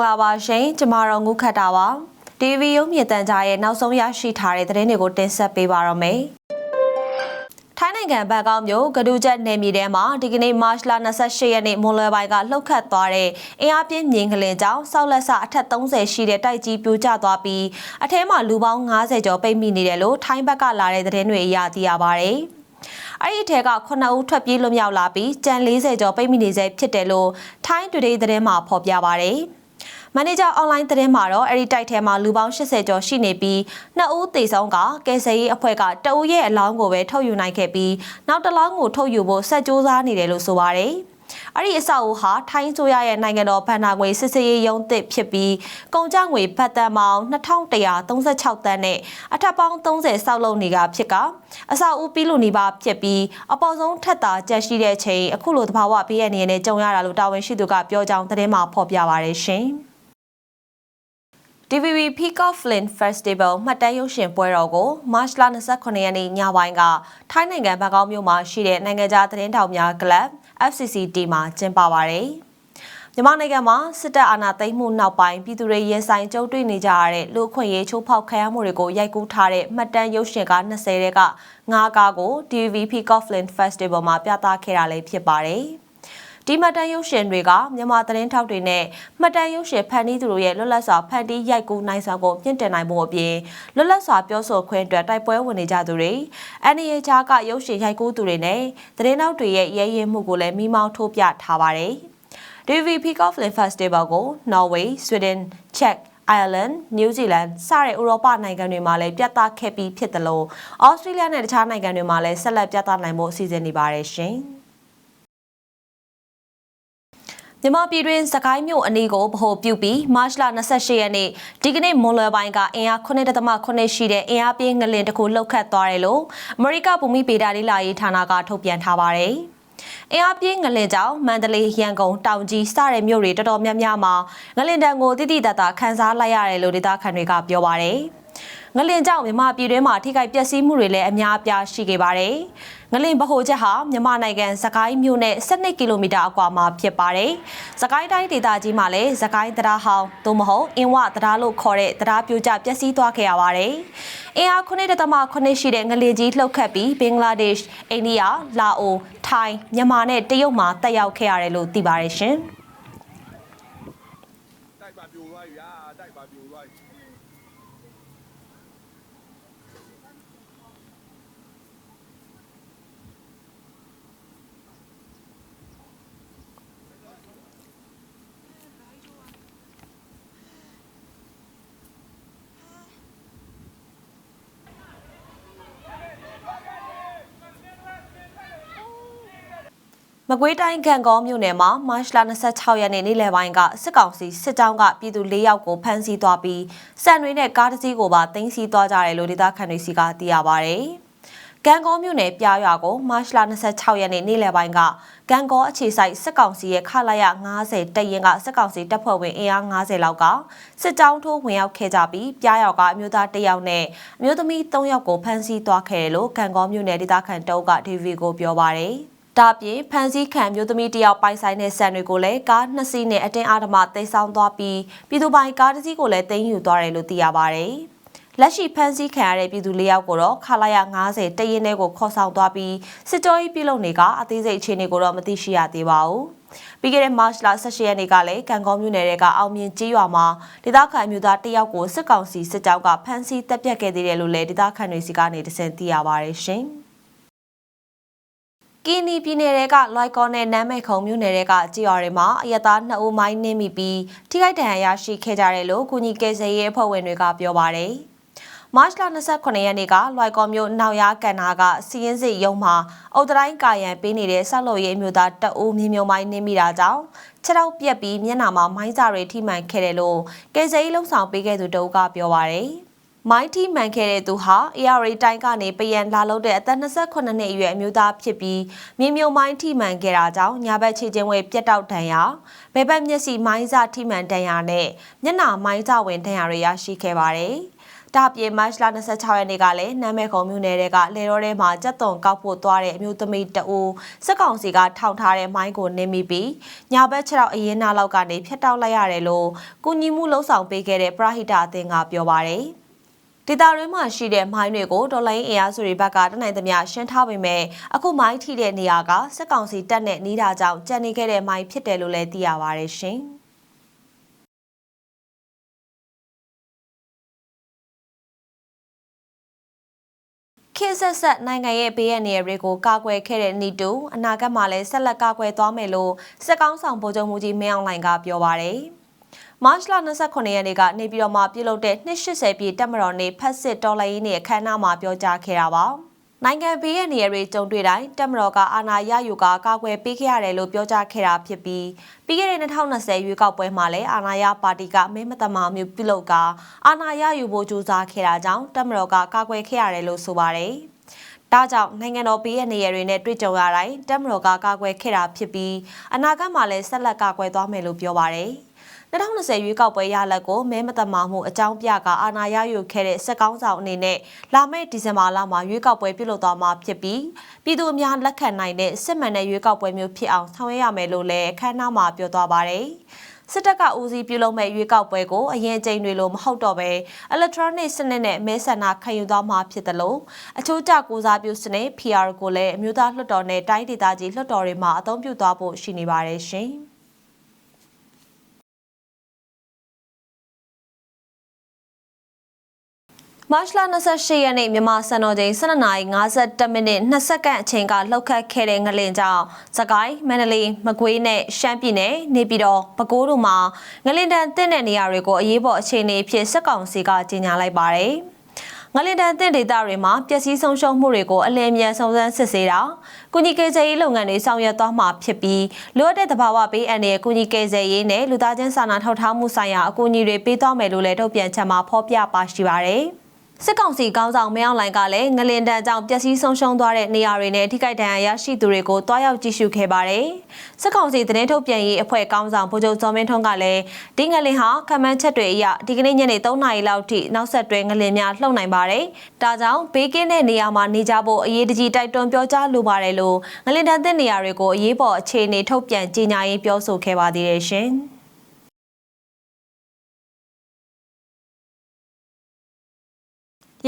္ဂလာပါရှင်ကျမတို့ငုခတ်တာပါ TV ရုံးမြင့်တန်ကြားရဲ့နောက်ဆုံးရရှိထားတဲ့သတင်းတွေကိုတင်ဆက်ပေးပါရမယ်ထိုင်းနိုင်ငံဘန်ကောက်မြို့ကဒူးချက်နယ်မြေထဲမှာဒီကနေ့မတ်လ28ရက်နေ့မွန်လွယ်ပိုင်းကလှုပ်ခတ်သွားတဲ့အင်အားပြင်းမြင်းကလင်ကြောင့်ဆောက်လက်ဆအထက်30ရှိတဲ့တိုက်ကြီးပြိုကျသွားပြီးအထဲမှာလူပေါင်း90ကျော်ပိတ်မိနေတယ်လို့ထိုင်းဘက်ကလာတဲ့သတင်းတွေအရသိရပါဗျ။အဲ့ဒီထဲက9ဦးထွက်ပြေးလွတ်မြောက်လာပြီးကြံ40ကျော်ပိတ်မိနေစေဖြစ်တယ်လို့ထိုင်း Today သတင်းမှာဖော်ပြပါဗျ။ မန်နေဂျာအွန်လိုင်းသတင်းမှာတော့အဲ့ဒီတိုက်ထဲမှာလူပေါင်း80ကျော်ရှိနေပြီးနှစ်ဦးသေဆုံးကကယ်ဆယ်ရေးအဖွဲ့ကတအူးရဲ့အလောင်းကိုပဲထုတ်ယူနိုင်ခဲ့ပြီးနောက်တစ်လောင်းကိုထုတ်ယူဖို့ဆက်ကြိုးစားနေတယ်လို့ဆိုပါတယ်။အဲ့ဒီအဆောက်အဦဟာထိုင်းဆိုရရဲ့နိုင်ငံတော်ဗန်နာငွေစစ်စေးရေးရုံးသစ်ဖြစ်ပြီးကုန်ကျငွေဘတ်တန်ပေါင်း2136တန်းနဲ့အထက်ပေါင်း30ဆောက်လုပ်နေကဖြစ်ကအဆောက်အဦပြီးလို့နေပါဖြစ်ပြီးအပေါ်ဆုံးထက်သာကျက်ရှိတဲ့ချိန်အခုလိုသဘာဝဘေးရနေနဲ့ကြုံရတာလို့တာဝန်ရှိသူကပြောကြောင်းသတင်းမှာဖော်ပြပါရရှင်။ DVB Peacock Flint Festival မှတ်တမ်းရုပ်ရှင်ပွဲတော်ကိုမတ်လ29ရက်နေ့ညပိုင်းကထိုင်းနိုင်ငံဘန်ကောက်မြို့မှာရှိတဲ့နိုင်ငံခြားသတင်းတောင်များ Club FCCT မှာကျင်းပပါရယ်။မြန်မာနိုင်ငံမှာစစ်တပ်အာဏာသိမ်းမှုနောက်ပိုင်းပြည်သူတွေရင်ဆိုင်ကြုံတွေ့နေကြရတဲ့လူအခွင့်အရေးချိုးဖောက်ခံရမှုတွေကိုရိုက်ကူးထားတဲ့မှတ်တမ်းရုပ်ရှင်ကား20တဲက9ကားကို DVB Peacock Flint Festival မှာပြသခဲ့တာလည်းဖြစ်ပါတယ်။ ဒီမှတ်တမ်းရုပ်ရှင်တွေကမြန်မာသတင်းထောက်တွေနဲ့မှတ်တမ်းရုပ်ရှင်ဖန်တီးသူတို့ရဲ့လွတ်လပ်စွာဖန်တီးရိုက်ကူးနိုင်စွာကိုမြင့်တင်နိုင်မှုအပြင်လွတ်လပ်စွာပြောဆိုခွင့်အတွက်တိုက်ပွဲဝင်နေကြသူတွေအန်ရီချာကရုပ်ရှင်ရိုက်ကူးသူတွေနဲ့သတင်းထောက်တွေရဲ့ရဲရင်မှုကိုလည်းမိမောင်းထိုးပြထားပါတယ်။ DV Peacock Film Festival ကို Norway, Sweden, Czech Ireland, New Zealand စတဲ့ဥရောပနိုင်ငံတွေမှာလည်းပြသခဲ့ပြီးဖြစ်တယ်လို့ Australia နဲ့တခြားနိုင်ငံတွေမှာလည်းဆက်လက်ပြသနိုင်ဖို့အစီအစဉ်နေပါတယ်ရှင်။ မြန်မာပြည်တွင်စကိုင်းမြို့အနီးကိုဗဟိုပြုပြီးမတ်လ28ရက်နေ့ဒီကနေ့မွန်လွယ်ပိုင်းကအင်အား9.8ရှိတဲ့အင်အားပြင်းငလင်တစ်ခုလှုပ်ခတ်သွားတယ်လို့အမေရိကဘူမိဗေဒလေးလာရေးဌာနကထုတ်ပြန်ထားပါတယ်။အင်အားပြင်းငလင်ကြောင့်မန္တလေးရန်ကုန်တောင်ကြီးစတဲ့မြို့တွေတော်တော်များများမှာငလင်တံကိုတိတိတတ်တာခန်းစားလိုက်ရတယ်လို့ဒေသခံတွေကပြောပါတယ်။ ငလင်ကြောင့်မြန်မာပြည်တွင်းမှာထိခိုက်ပျက်စီးမှုတွေလည်းအများအပြားရှိခဲ့ပါတယ်။ငလင်ဗဟိုချက်ဟာမြန်မာနိုင်ငံစကိုင်းမြို့နဲ့12ကီလိုမီတာအကွာမှာဖြစ်ပါတယ်။စကိုင်းတိုင်းဒေသကြီးမှာလည်းစကိုင်းတရားဟောင်းသို့မဟုတ်အင်းဝတရားလို့ခေါ်တဲ့တရားပြိုကျပျက်စီးသွားခဲ့ရပါတယ်။အင်အား9.8ရှိတဲ့ငလင်ကြီးလှုပ်ခတ်ပြီးဘင်္ဂလားဒေ့ရှ်၊အိန္ဒိယ၊လာအို၊ထိုင်း၊မြန်မာနဲ့တရုတ်မှာတက်ရောက်ခဲ့ရတယ်လို့သိပါတယ်ရှင်။တိုက်ပါပြိုသွားပြီဗျာတိုက်ပါပြိုသွားပြီ မကွေးတိုင်းကံကောမြို့နယ်မှာမတ်လ26ရက်နေ့နေ့လယ်ပိုင်းကစစ်ကောင်စီစစ်ကြောင်းကပြည်သူ၄ယောက်ကိုဖမ်းဆီးသွားပြီးစံတွေနဲ့ကားတစ်စီးကိုပါတင်စီသွားကြတယ်လို့ဒေသခံတွေစီကသိရပါဗျ။ကံကောမြို့နယ်ပြရွာကိုမတ်လ26ရက်နေ့နေ့လယ်ပိုင်းကကံကောအခြေဆိုင်စစ်ကောင်စီရဲ့ခလာရ90တရင်ကစစ်ကောင်စီတပ်ဖွဲ့ဝင်အင်အား90လောက်ကစစ်ကြောင်းထိုးဝင်ရောက်ခဲ့ကြပြီးပြရွာကအမျိုးသား၁ယောက်နဲ့အမျိုးသမီး၃ယောက်ကိုဖမ်းဆီးသွားခဲ့တယ်လို့ကံကောမြို့နယ်ဒေသခံတုံးက DV ကိုပြောပါရယ်။ ဒါပြင်ဖန်စီခံမျိုးသမီးတယောက်ပိုင်ဆိုင်တဲ့ဆန်တွေကိုလည်းကားနှစ်စီးနဲ့အတင်းအဓမ္မတိတ်ဆောင်သွားပြီးပြည်သူပိုင်ကားတစ်စီးကိုလည်းတင်ယူသွားတယ်လို့သိရပါဗျ။လက်ရှိဖန်စီခံရတဲ့ပြည်သူ၄ယောက်ကိုတော့ခလာရ90တရင်ထဲကိုခေါ်ဆောင်သွားပြီးစစ်ကြောရေးပြုလုပ်နေကအသေးစိတ်အခြေအနေကိုတော့မသိရှိရသေးပါဘူး။ပြီးခဲ့တဲ့မတ်လ18ရက်နေ့ကလည်းကံကောမြို့နယ်ကအောင်မြင်ကြီးရွာမှာဒေသခံမျိုးသားတယောက်ကိုစစ်ကောင်စီစစ်ကြောင်းကဖမ်းဆီးတပ်ဖြတ်ခဲ့သေးတယ်လို့လည်းဒေသခံတွေစီကနေတစင်သိရပါရရှင်။ ကီနီပြည်နယ်ကလွိုက်ကောနဲ့နမ်းမဲခုံမြို့နယ်ကကြေးရွာတွေမှာအရသား2ဦးမိုင်းနင်းမိပြီးထိခိုက်ဒဏ်ရာရရှိခဲ့ကြတယ်လို့ကုညီကယ်ဆယ်ရေးအဖွဲ့ဝင်တွေကပြောပါတယ်။မတ်လ29ရက်နေ့ကလွိုက်ကောမြို့နောက်ရကန်နာကစီရင်စစ်ရုံးမှာအုတ်တိုင်းကာယံပေးနေတဲ့ဆောက်လုပ်ရေးအမျိုးသားတအူးမြေမြုံမိုင်းနင်းမိတာကြောင့်ခြေထောက်ပြက်ပြီးမျက်နှာမှာမိုင်းစာတွေထိမှန်ခဲ့တယ်လို့ကယ်ဆယ်ရေးလုံဆောင်ပေးခဲ့သူတအူးကပြောပါတယ်။ မိုင်းတီမှန်ခဲ့တဲ့သူဟာ AR တိုင်းကနေပယံလာလို့တဲ့အသက်28နှစ်အရွယ်အမျိုးသားဖြစ်ပြီးမြေမြုံမိုင်းထိမှန်ခဲ့တာကြောင့်ညာဘက်ခြေချင်းဝဲပြတ်တောက်ဒဏ်ရာဘဲဘက်မျက်စိမိုင်းစထိမှန်ဒဏ်ရာနဲ့မျက်နှာမိုင်းစဝင်ဒဏ်ရာတွေရရှိခဲ့ပါတယ်။ဒါအပြင်မတ်လ26ရက်နေ့ကလည်းနမ်းမဲခုံမြို့နယ်တွေကလေတော်ထဲမှာကြက်သွန်ကောက်ဖို့သွားတဲ့အမျိုးသမီးတအူစစ်ကောင်စီကထောင်ထားတဲ့မိုင်းကိုနင်းမိပြီးညာဘက်ခြေထောက်အရင်နာလောက်ကနေဖျက်တောက်လိုက်ရတယ်လို့ကုညီမှုလှုပ်ဆောင်ပေးခဲ့တဲ့ပရဟိတအသင်းကပြောပါတယ် ဒေတာရင်းမှာရှိတဲ့မိုင်းတွေကိုဒေါ်လာရင်းအင်အားစုတွေဘက်ကတနိုင်သမျှရှင်းထားပေမဲ့အခုမိုင်းထိတဲ့နေရာကစစ်ကောင်စီတပ်နဲ့နှီးတာကြောင့်ကြံနေခဲ့တဲ့မိုင်းဖြစ်တယ်လို့လည်းသိရပါတယ်ရှင်။ခေတ်ဆက်ဆက်နိုင်ငံရဲ့ဘေးရန်နေရာတွေကိုကာကွယ်ခဲ့တဲ့နီတူအနာဂတ်မှာလည်းဆက်လက်ကာကွယ်သွားမယ်လို့စစ်ကောင်းဆောင်ဗိုလ်ချုပ်မှုကြီးမင်းအောင်လှိုင်ကပြောပါရယ် မတ်လ29ရက်နေ့ကနေပြည်တော်မှာပြုလုပ်တဲ့280ပြည့်တက်မတော်နေ့ဖက်စစ်တော်လှန်ရေးနေ့အခမ်းအနားမှာပြောကြားခဲ့တာပါနိုင်ငံဘေးရဲ့နေရာတွေကြုံတွေ့တိုင်းတက်မတော်ကအာဏာရယူကကာကွယ်ပေးခဲ့ရတယ်လို့ပြောကြားခဲ့တာဖြစ်ပြီးပြီးခဲ့တဲ့2020ရွေးကောက်ပွဲမှာလည်းအာဏာရပါတီကမင်းမတမာမျိုးပြုလုပ်ကအာဏာရယူဖို့ကြိုးစားခဲ့တာကြောင့်တက်မတော်ကကာကွယ်ခဲ့ရတယ်လို့ဆိုပါတယ်။ဒါကြောင့်နိုင်ငံတော်ပြည်ရဲ့နေရာတွေနဲ့တွေ့ကြုံရတိုင်းတက်မတော်ကကာကွယ်ခဲ့တာဖြစ်ပြီးအနာဂတ်မှာလည်းဆက်လက်ကာကွယ်သွားမယ်လို့ပြောပါတယ်။ 2020ရွေးကောက်ပွဲရလဒ်ကိုမဲမတမာမှုအကြောင်းပြကအာဏာရယူခဲ့တဲ့စက်ကောင်းဆောင်အနေနဲ့လာမယ့်ဒီဇင်ဘာလမှာရွေးကောက်ပွဲပြုလုပ်သွားမှာဖြစ်ပြီးပြည်သူအများလက်ခံနိုင်တဲ့စစ်မှန်တဲ့ရွေးကောက်ပွဲမျိုးဖြစ်အောင်ဆောင်ရွက်ရမယ်လို့လည်းအခမ်းအနားမှာပြောသွားပါတယ်။စစ်တပ်ကဦးစီးပြုလုပ်မဲ့ရွေးကောက်ပွဲကိုအရင်အကြိမ်တွေလိုမဟုတ်တော့ဘဲ electronic စနစ်နဲ့မဲဆန္ဒခံယူသွားမှာဖြစ်တယ်လို့အချို့ကြကိုစားပြုစနစ် PR ကိုလည်းအမျိုးသားလွှတ်တော်နဲ့တိုင်းဒေသကြီးလွှတ်တော်တွေမှာအသုံးပြုသွားဖို့ရှိနေပါတယ်ရှင်။ မတ်လ28ရက်နေ့မြန်မာစံတော်ချိန်12:52မိနစ်2စက္ကန့်အချိန်ကလှုပ်ခတ်ခဲ့တဲ့ငလင်ကြောင့်စကိုင်းမန္တလေးမကွေးနဲ့ရှမ်းပြည်နယ်နေပြည်တော်ပဲခူးတို့မှာငလင်တန်တင့်တဲ့နေရာတွေကိုအရေးပေါ်အခြေအနေဖြစ်စစ်ကောင်စီကကြေညာလိုက်ပါတယ်။ငလင်တန်တင့်ဒေသတွေမှာပျက်စီးဆုံးရှုံးမှုတွေကိုအလင်းမြန်စုံစမ်းစစ်ဆေးတာကုညီကယ်ဆယ်ရေးလုပ်ငန်းတွေဆောင်ရွက်သွားမှာဖြစ်ပြီးလိုအပ်တဲ့သဘာဝဘေးအန္တရာယ်ကုညီကယ်ဆယ်ရေးနဲ့လူသားချင်းစာနာထောက်ထားမှုဆိုင်ရာအကူအညီတွေပေးသွားမယ်လို့လည်းထုတ်ပြန်ချက်မှာဖော်ပြပါရှိပါတယ်။ စစ်ကောင်စီကောင်းဆောင်မဲအောင်လိုင်ကလည်းငလင်တန်းကြောင့်ပျက်စီးဆုံးရှုံးသွားတဲ့နေရာတွေနဲ့ထိခိုက်ဒဏ်ရာရရှိသူတွေကိုတွားရောက်ကြည့်ရှုခဲ့ပါတယ်။စစ်ကောင်စီသတင်းထုတ်ပြန်ရေးအဖွဲ့ကောင်းဆောင်ဗိုလ်ချုပ်စောမင်းထွန်းကလည်းဒီငလင်ဟာကမ္ဘာချက်တွေအရဒီကနေ့ညနေ3နာရီလောက်ထိနောက်ဆက်တွဲငလင်များလှုပ်နိုင်ပါတယ်။ဒါကြောင့်ဘေးကင်းတဲ့နေရာမှာနေကြဖို့အရေးတကြီးတိုက်တွန်းပြောကြားလိုပါတယ်လို့ငလင်တန်းတဲ့နေရာတွေကိုအရေးပေါ်အခြေအနေထုတ်ပြန်ကြေညာရေးပြောဆိုခဲ့ပါသေးတယ်ရှင်။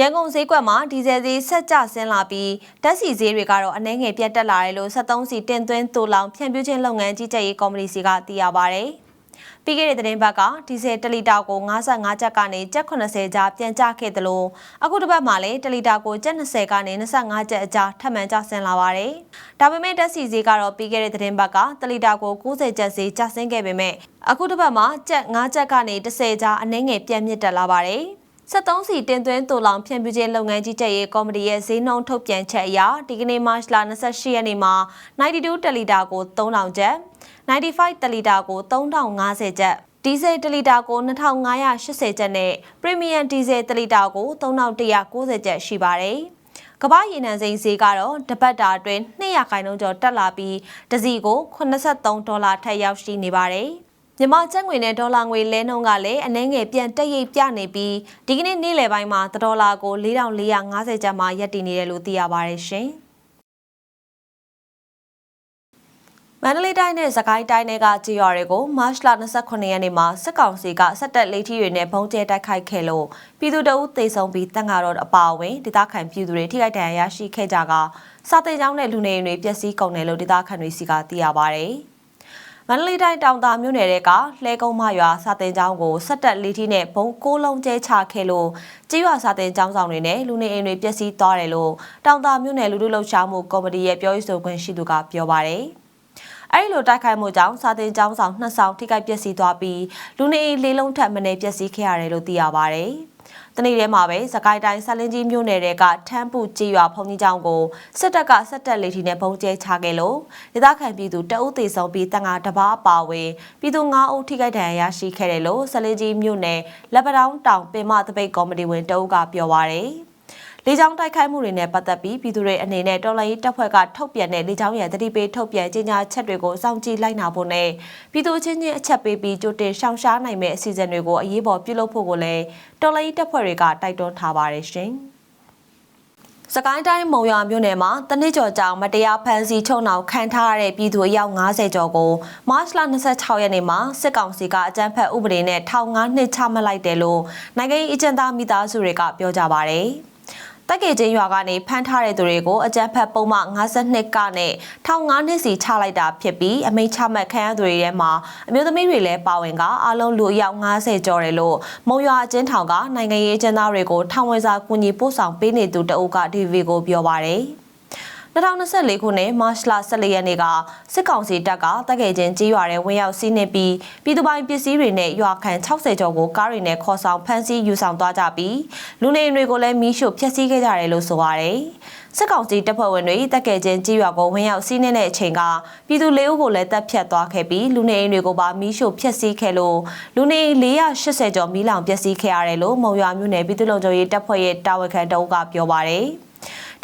ရန်ကုန်ဈေးကွက်မှာဒီဇယ်ဈေးဆက်ကျဆင်းလာပြီးဓာတ်ဆီဈေးတွေကတော့အနှဲငယ်ပြတ်တက်လာတယ်လို့73စီတင်သွင်းတူလောင်ဖြန့်ဖြူးခြင်းလုပ်ငန်းကြီးကြပ်ရေးကော်မတီစီကသိရပါဗျ။ပြီးခဲ့တဲ့သတင်းပတ်ကဒီဇယ်1လီတာကို55ကျပ်ကနေကျပ်80ကျားပြန်ကျခဲ့တယ်လို့အခုတစ်ပတ်မှာလည်း1လီတာကိုကျပ်20ကနေ25ကျပ်အကြားထပ်မံကျဆင်းလာပါတယ်။ဒါပေမဲ့ဓာတ်ဆီဈေးကတော့ပြီးခဲ့တဲ့သတင်းပတ်က1လီတာကို90ကျပ်ဈေးကျဆင်းခဲ့ပေမဲ့အခုတစ်ပတ်မှာကျပ်5ကျပ်ကနေ10ကျားအနှဲငယ်ပြန်မြင့်တက်လာပါတယ်။ 73စီတင်သွင်းတူလောင်ဖြန့်ဖြူးခြင်းလုပ်ငန်းကြီးချက်ရေးကော်မတီရဲ့ဈေးနှုန်းထုတ်ပြန်ချက်အရဒီကနေ့မတ်လ28ရက်နေ့မှာ92တလီတာကို3000ကျပ်95တလီတာကို3050ကျပ်ဒီဇယ်တလီတာကို2580ကျပ်နဲ့ပရီမီယံဒီဇယ်တလီတာကို3190ကျပ်ရှိပါတယ်။ကမ္ဘာရေနံစိမ်းဈေးကတော့တပတ်တာအတွင်း200ခိုင်နှုန်းကျော်တက်လာပြီးတစီကို83ဒေါ်လာထပ်ရောက်ရှိနေပါတယ်။ မြန်မာကျပ်ငွေနဲ့ဒေါ်လာငွေလဲနှုန်းကလည်းအနှဲငယ်ပြန်တက်ရိပ်ပြနေပြီးဒီကနေ့နေ့လယ်ပိုင်းမှာဒေါ်လာကို4450ကျပ်မှရပ်တည်နေတယ်လို့သိရပါတယ်ရှင်။မန္တလေးတိုင်းနဲ့စကိုင်းတိုင်းတွေကကြေးရွာတွေကိုမတ်လ29ရက်နေ့မှာစစ်ကောင်စီကစက်တက်လေးထီတွေနဲ့ဘုံကျဲတိုက်ခိုက်ခဲ့လို့ပြည်သူတအုပ်သေဆုံးပြီးတန်ဃာတော်အပါအဝင်ဒေသခံပြည်သူတွေထိခိုက်ဒဏ်ရာရရှိခဲ့ကြကစာသိမ်းကျောင်းနဲ့လူနေအိမ်တွေပျက်စီးကုန်တယ်လို့ဒေသခံတွေစီကသိရပါဗျ။ မန္တလေးတိုင်းတောင်တာမြို့နယ်တဲကလှဲကုန်းမရွာစာတင်ကျောင်းကိုဆက်တက်လေးထီးနဲ့ဘုံကိုလုံးကျဲချခဲ့လို့ကြေးရွာစာတင်ကျောင်းဆောင်တွေနဲ့လူနေအိမ်တွေပျက်စီးသွားတယ်လို့တောင်တာမြို့နယ်လူထုလှုပ်ရှားမှုကော်မတီရဲ့ပြောရေးဆိုခွင့်ရှိသူကပြောပါတယ်။အဲဒီလိုတိုက်ခိုက်မှုကြောင့်စာတင်ကျောင်းဆောင်နှစ်ဆောင်ထိခိုက်ပျက်စီးသွားပြီးလူနေအိမ်လေးလုံးထပ်မံပျက်စီးခဲ့ရတယ်လို့သိရပါတယ်။ တနေ့တည်းမှာပဲစကိုင်းတိုင်းဆက်လင်းကြီးမြို့နယ်ကထမ်းပူကြေးရွာဖုန်ကြီးကျောင်းကိုစစ်တပ်ကစစ်တပ်လေးထီနဲ့ပုံကျဲချခဲ့လို့ဒေသခံပြည်သူတအုပ်သေးဆုံးပြီးတန်ငါတပားပါဝင်ပြည်သူ9ဦးထိခိုက်ဒဏ်ရာရရှိခဲ့တယ်လို့ဆက်လင်းကြီးမြို့နယ်လက်ပတောင်းတောင်ပင်မတပိတ်ကော်မတီဝင်တအုပ်ကပြောပါရယ် လေကြောင်းတိုက်ခိုက်မှုတွေနဲ့ပတ်သက်ပြီးပြည်သူတွေအနေနဲ့တော်လှန်ရေးတပ်ဖွဲ့ကထုတ်ပြန်တဲ့လေကြောင်းရန်တတိပေးထုတ်ပြန်ကြေညာချက်တွေကိုစောင့်ကြည့်လိုက်နာဖို့နဲ့ပြည်သူချင်းချင်းအချက်ပေးပြီးကြိုတင်ရှောင်ရှားနိုင်မယ့်အစီအစဉ်တွေကိုအရေးပေါ်ပြုလုပ်ဖို့ကိုလည်းတော်လှန်ရေးတပ်ဖွဲ့တွေကတိုက်တွန်းထားပါတယ်ရှင်။စကိုင်းတိုင်းမုံရွာမြို့နယ်မှာတနစ်ကျော်ကြောင်မတရားဖမ်းဆီးချုံနှောင်ခံထားရတဲ့ပြည်သူအယောက်90ကျော်ကိုမတ်လ26ရက်နေ့မှာစစ်ကောင်စီကအကြမ်းဖက်ဥပဒေနဲ့ထောင်9နှစ်ချမှတ်လိုက်တယ်လို့နိုင်ငံရေးအကျဉ်းသားမိသားစုတွေကပြောကြပါဗျ။ တက်ကဲချင်းရွာကနေဖမ်းထားတဲ့သူတွေကိုအကြမ်းဖက်ပုံမှ52ကနဲ့ထောင်9နှစ်စီချလိုက်တာဖြစ်ပြီးအမိန့်ချမှတ်ခံရသူတွေထဲမှာအမျိုးသမီးတွေလည်းပါဝင်ကအလုံးလူအယောက်90ကျော်တယ်လို့မုံရွာအကျဉ်းထောင်ကနိုင်ငံရေးအကျဉ်းသားတွေကိုထောင်ဝင်စာကူညီပို့ဆောင်ပေးနေသူတအုပ်က DV ကိုပြောပါရယ် 2024ခုနှစ်မတ်လ14ရက်နေ့ကစစ်ကောင်စီတပ်ကတက်ကဲချင်းကြီးရွာထဲဝင်ရောက်စီးနင်းပြီးပြည်သူပိုင်ပစ္စည်းတွေနဲ့ရွာခံ60ကျော်ကိုကားတွေနဲ့ခေါ်ဆောင်ဖမ်းဆီးယူဆောင်သွားကြပြီးလူနေအိမ်တွေကိုလည်းမီးရှို့ဖျက်ဆီးခဲ့ကြတယ်လို့ဆိုပါတယ်။စစ်ကောင်စီတပ်ဖွဲ့ဝင်တွေတက်ကဲချင်းကြီးရွာကိုဝင်ရောက်စီးနင်းတဲ့အချိန်ကပြည်သူလေးဦးကိုလည်းတပ်ဖြတ်သွားခဲ့ပြီးလူနေအိမ်တွေကိုပါမီးရှို့ဖျက်ဆီးခဲ့လို့လူနေအိမ်480ကျော်မီးလောင်ပျက်စီးခဲ့ရတယ်လို့မုံရွာမြို့နယ်ပြည်သူ့လုံခြုံရေးတပ်ဖွဲ့ရဲ့တာဝန်ခံတအုပ်ကပြောပါတယ်။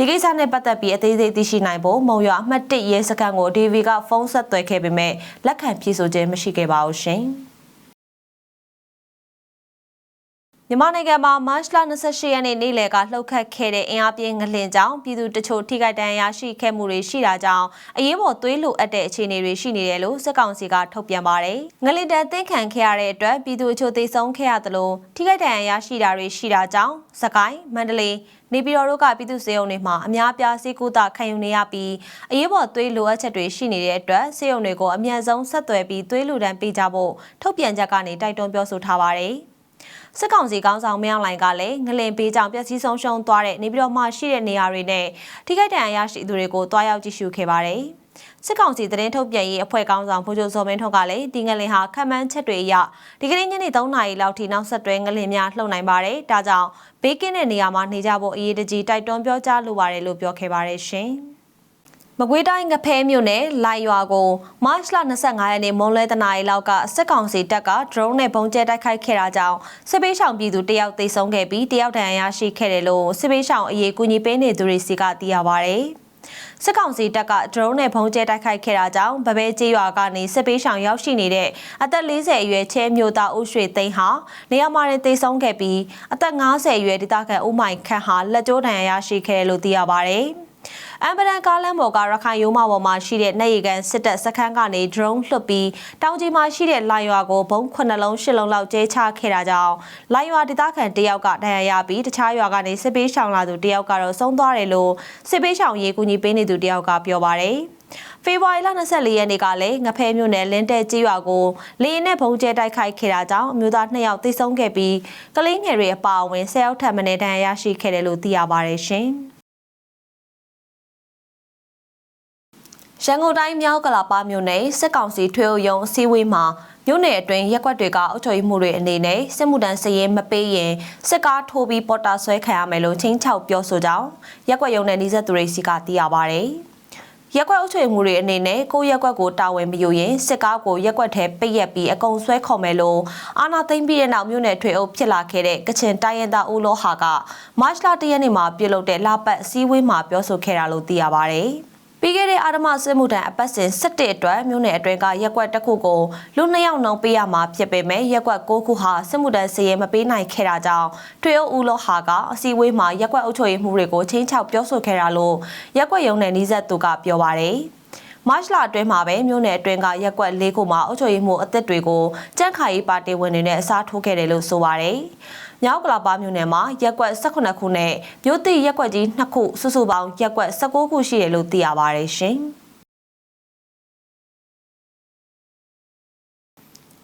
ဒီကိစ္စနဲ့ပတ်သက်ပြီးအသေးစိတ်သိရှိနိုင်ဖို့မုံရွာအမှတ်1ရဲစခန်းကို DV ကဖုန်းဆက်သွယ်ခဲ့ပေမဲ့လက်ခံဖြေဆိုခြင်းမရှိခဲ့ပါဘူးရှင်။မြန်မာနိုင်ငံမှာမတ်လ28ရက်နေ့နေ့လယ်ကလှုပ်ခတ်ခဲ့တဲ့အင်အားပြင်းငလင်ကြောင့်ပြည်သူတချို့ထိခိုက်ဒဏ်ရာရှိခဲ့မှုတွေရှိတာကြောင့်အရေးပေါ်သွေးလိုအပ်တဲ့အခြေအနေတွေရှိနေတယ်လို့စစ်ကောင်စီကထုတ်ပြန်ပါတယ်။ငလင်တန်သင်ခံခဲ့ရတဲ့အတွက်ပြည်သူအချို့သေဆုံးခဲ့ရသလိုထိခိုက်ဒဏ်ရာရရှိတာတွေရှိတာကြောင့်စကိုင်းမန္တလေး နေပြည်တော်တို့ကပြည်သူ့စေယုံတွေမှာအများပြားစေကူတာခံယူနေရပြီးအရေးပေါ်သွေးလိုအပ်ချက်တွေရှိနေတဲ့အတွက်စေယုံတွေကိုအမြန်ဆုံးဆက်သွယ်ပြီးသွေးလူဒန်းပေးကြဖို့ထုတ်ပြန်ချက်ကနေတိုက်တွန်းပြောဆိုထားပါတယ်။စစ်ကောင်စီကောင်းဆောင်မင်းအောင်လှိုင်ကလည်းငလင်ပေးကြောင်ပျက်စီးဆုံးရှုံးသွားတဲ့နေပြည်တော်မှာရှိတဲ့နေရာတွေနဲ့ထိခိုက်ဒဏ်ရာရရှိသူတွေကိုတွားရောက်ကြည့်ရှုခဲ့ပါတယ်။ စစ်ကောင်စီသတင်းထုတ်ပြန်ရေးအဖွဲ့ကောင်းဆောင်ဗိုလ်ချုပ်စောမင်းထွန်းကလည်းဒီငလင်ဟာခံမှန်းချက်တွေအရဒီကနေ့ညနေ3နာရီလောက်ထိနောက်ဆက်တွဲငလင်များလှုပ်နိုင်ပါတယ်။ဒါကြောင့်ဘေးကင်းတဲ့နေရာမှာနေကြဖို့အရေးတကြီးတိုက်တွန်းပြောကြားလိုပါတယ်လို့ပြောခဲ့ပါတယ်ရှင်။မကွေးတိုင်းငဖဲမြို့နယ်လိုင်ရွာကိုမတ်လ25ရက်နေ့မွန်လွဲတနာရီလောက်ကစစ်ကောင်စီတပ်က drone နဲ့ပုံကျဲတိုက်ခိုက်ခဲ့တာကြောင့်စစ်ပေးဆောင်ပြည်သူတယောက်သေဆုံးခဲ့ပြီးတယောက်ဒဏ်ရာရရှိခဲ့တယ်လို့စစ်ပေးဆောင်အရေးကူညီပေးနေသူတွေစီကသိရပါဗျ။ စစ်ကောင်စီတပ်က drone နဲ့ပုံကျဲတိုက်ခိုက်ခဲ့တာကြောင့်ဗပဲကျေးရွာကနေစစ်ပေးဆောင်ရောက်ရှိနေတဲ့အသက်40အရွယ်ချဲမျိုးသားဦးရွှေသိန်းဟာနေရာမှာတင်သေဆုံးခဲ့ပြီးအသက်50အရွယ်ဒေသခံဦးမိုင်ခန့်ဟာလက်ကျိုးဒဏ်ရာရရှိခဲ့တယ်လို့သိရပါဗျ။ အမ်ဘရန်ကားလမ်းပေါ်ကရခိုင်ရိုးမပေါ်မှာရှိတဲ့နေရီကန်စစ်တပ်စခန်းကနေ drone လွှတ်ပြီးတောင်ကြီးမှာရှိတဲ့လိုင်ရွာကိုဘုံ9လုံး10လုံးလောက်ကျဲချခဲ့တာကြောင့်လိုင်ရွာဒေသခံတယောက်ကဒဏ်ရာရပြီးတခြားရွာကနေစစ်ပေးရှောင်လာသူတယောက်ကတော့ဆုံးသွားတယ်လို့စစ်ပေးရှောင်ရေးကူညီပေးနေသူတယောက်ကပြောပါတယ်ဖေဖော်ဝါရီလ24ရက်နေ့ကလည်းငဖဲမြို့နယ်လင်းတဲကြီးရွာကိုလေရင်နဲ့ဘုံကျဲတိုက်ခိုက်ခဲ့တာကြောင့်အမျိုးသား2ယောက်သေဆုံးခဲ့ပြီးကလေးငယ်တွေအပါအဝင်10ယောက်ထပ်မံဒဏ်ရာရရှိခဲ့တယ်လို့သိရပါတယ်ရှင်။ ရန်ကုန်တိုင်းမြောက်ကလာပါမြို့နယ်စစ်ကောင်စီထွေအုပ်ရုံးအစည်းအဝေးမှာမြို့နယ်အတွင်းရက်ကွက်တွေကအုပ်ချုပ်ရေးမှုတွေအနေနဲ့စစ်မှုထမ်းစရေးမပေးရင်စစ်ကားထိုးပြီးပေါ်တာဆွဲခံရမယ်လို့ချင်းချောက်ပြောဆိုကြောင်းရက်ကွက်ရုံးနဲ့နှီးဆက်သူတွေစီကသိရပါဗျ။ရက်ကွက်အုပ်ချုပ်မှုတွေအနေနဲ့ကိုရက်ကွက်ကိုတာဝန်မယူရင်စစ်ကားကိုရက်ကွက်ထဲပိတ်ရက်ပြီးအကုံဆွဲခေါ်မယ်လို့အာနာသိမ့်ပြီးတဲ့နောက်မြို့နယ်ထွေအုပ်ဖြစ်လာခဲ့တဲ့ကချင်တိုင်းရင်းသားဦးလောဟာကမတ်လ၁ရက်နေ့မှာပြုလုပ်တဲ့လပတ်အစည်းအဝေးမှာပြောဆိုခဲ့တာလို့သိရပါဗျ။ ပြီးခဲ့တဲ့အာဓမစစ်မှုထမ်းအပတ်စဉ်17အတွက်မြို့နယ်အတွင်းကရက်ကွက်တစ်ခုကိုလူနှစ်ယောက်နှုံပေးရမှာဖြစ်ပေမဲ့ရက်ကွက်6ခုဟာစစ်မှုထမ်းစည်ရဲမပေးနိုင်ခဲ့တာကြောင့်ထွေအုပ်ဦးလောဟာကအစည်းအဝေးမှာရက်ကွက်အုပ်ချုပ်ရေးမှုတွေကိုချင်းချောက်ပြောဆိုခဲ့တာလို့ရက်ကွက်ရုံးနယ်နီးစပ်သူကပြောပါတယ်မတ်လအတွင်းမှာပဲမြို့နယ်အတွင်းကရက်ကွက်၄ခုမှာအုပ်ချုပ်ရေးမှုအသစ်တွေကိုကြန့်ခိုင်ပါတီဝင်တွေနဲ့အစားထိုးခဲ့တယ်လို့ဆိုပါတယ်။ မြောက်ကလာပါမြို့နယ်မှာရက်ကွက်18ခုနဲ့မြို့တိရက်ကွက်ကြီး2ခုစုစုပေါင်းရက်ကွက်19ခုရှိတယ်လို့သိရပါတယ်ရှင်။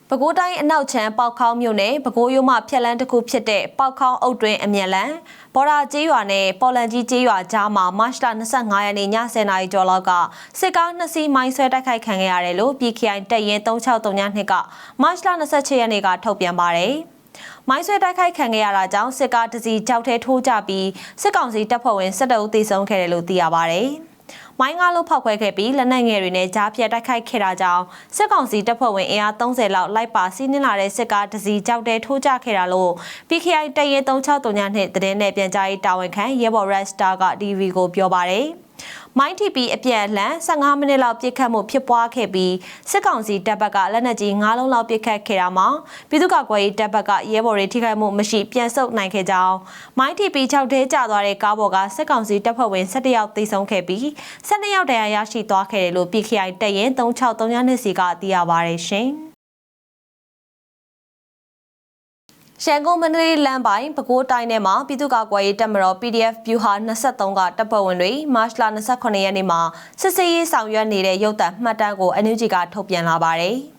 ပဲခူးတိုင်းအနောက်ချမ်းပေါက်ခေါင်းမြို့နယ်ပဲခူးရိုးမှဖြက်လန်းတစ်ခုဖြစ်တဲ့ပေါက်ခေါင်းအုပ်တွင်အမြန်လန်ဘော်ရာကျေးရွာနဲ့ပေါ်လန်ကြီးကျေးရွာကြားမှာမတ်လ25ရက်နေ့ည10:00နာရီကျော်လောက်ကစစ်ကားနှစ်စီးမိုင်းဆွဲတိုက်ခိုက်ခံခဲ့ရတယ်လို့ပြည်ခိုင်တပ်ရင်း3639ကမတ်လ26ရက်နေ့ကထုတ်ပြန်ပါတယ်။ မိုင်းဆွဲတိုက်ခိုက်ခံခဲ့ရတာကြောင့်စစ်ကားတစ်စီးကြောက်ထဲထိုးကြပြီးစစ်ကောင်စီတပ်ဖွဲ့ဝင်၁၁ဦးသေဆုံးခဲ့တယ်လို့သိရပါဗျ။မိုင်းကားလို့ဖောက်ခွဲခဲ့ပြီးလက်နက်ငယ်တွေနဲ့ကြားဖြတ်တိုက်ခိုက်ခဲ့တာကြောင့်စစ်ကောင်စီတပ်ဖွဲ့ဝင်အင်အား30လောက်လိုက်ပါစီးနင်းလာတဲ့စစ်ကားတစ်စီးကြောက်တဲထိုးကျခဲ့တာလို့ PKI တရဲ3639နှစ်သတင်းနဲ့ပြန်ကြားရေးတာဝန်ခံရဲဘော်ရက်စတာက TV ကိုပြောပါတယ်။ မိုင်းတီပီအပြန်အလှန်15မိနစ်လောက်ပြစ်ခတ်မှုဖြစ်ပွားခဲ့ပြီးစစ်ကောင်စီတပ်ဘက်ကလက်နက်ကြီး9လုံးလောက်ပြစ်ခတ်ခဲ့တာမှာပြည်သူ့ကာကွယ်ရေးတပ်ဘက်ကရဲဘော်တွေထိခိုက်မှုမရှိပြန်ဆုတ်နိုင်ခဲ့ကြောင်းမိုင်းတီပီ6တဲကျသွားတဲ့ကားပေါ်ကစစ်ကောင်စီတပ်ဖွဲ့ဝင်17ယောက်သေဆုံးခဲ့ပြီး12ယောက်ဒဏ်ရာရရှိသွားခဲ့တယ်လို့ PKI တပ်ရင်3632စီကသိရပါတယ်ရှင်။ ရှန်ကုန်မန္တလေးလမ်းပိုင်းပဲခူးတိုင်းထဲမှာပြည်သူ့ကာကွယ်ရေးတပ်မတော် PDF ဗျူဟာ23ကတပ်ဖွဲ့ဝင်တွေမတ်လ28ရက်နေ့မှာစစ်စေးရေးဆောင်ရွက်နေတဲ့ရုပ်သံမှတ်တမ်းကို NUG ကထုတ်ပြန်လာပါတယ်။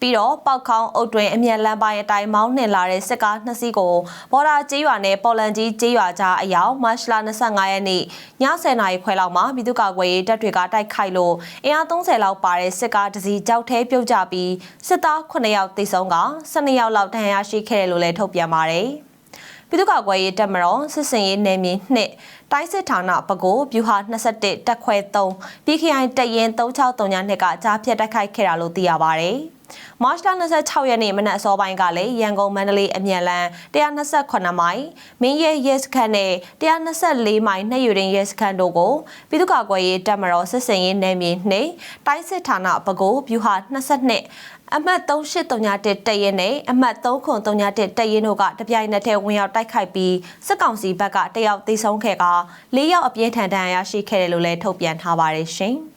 ပြီးတော့ပောက်ခေါင်းအုတ်တွင်အမြန်လမ်းပိုင်းအတိုင်းမောင်းနှင်လာတဲ့စစ်ကားနှစ်စီးကိုဘော်ဒါကျေးရွာနဲ့ပေါ်လန်ကြီးကျေးရွာကြားအရောက်မတ်လ25ရက်နေ့ည10:00နာရီခွဲလောက်မှာပြည်သူ့ကာကွယ်ရေးတပ်တွေကတိုက်ခိုက်လို့အင်အား30လောက်ပါတဲ့စစ်ကားတစ်စီးကြောက်ထဲပြုတ်ကျပြီးစစ်သား9ယောက်သေဆုံးက12ယောက်လောက်ဒဏ်ရာရှိခဲ့တယ်လို့လည်းထုတ်ပြန်ပါတယ်။ပြည်သူ့ကာကွယ်ရေးတပ်မတော်စစ်စင်ရေးနယ်မြေ2တိုင်းစစ်ဌာနပကိုဗျူဟာ21တက်ခွဲ3 PKI တရင်3639နှစ်ကကြားဖြတ်တိုက်ခိုက်ခဲ့တာလို့သိရပါဗျ။ မတ်လ26ရက်နေ့မနက်အစောပိုင်းကလည်းရန်ကုန်မန္တလေးအမြန်လမ်း128မိုင်မင်းရဲရဲစခန်းနဲ့124မိုင်နှက်ယူရင်ရဲစခန်းတို့ကိုပြည်သူ့ကာကွယ်ရေးတပ်မတော်စစ်စင်ရေးနယ်မြေနှင့်တိုင်းစစ်ဌာနပကိုဗျူဟာ22အမှတ်3831တရင်နဲ့အမှတ်3931တရင်တို့ကတပြိုင်နက်တည်းဝင်ရောက်တိုက်ခိုက်ပြီးစစ်ကောင်စီဘက်ကတယောက်သေဆုံးခဲ့က၄ယောက်အပြင်းထန်ဒဏ်ရာရရှိခဲ့တယ်လို့လည်းထုတ်ပြန်ထားပါတယ်ရှင်။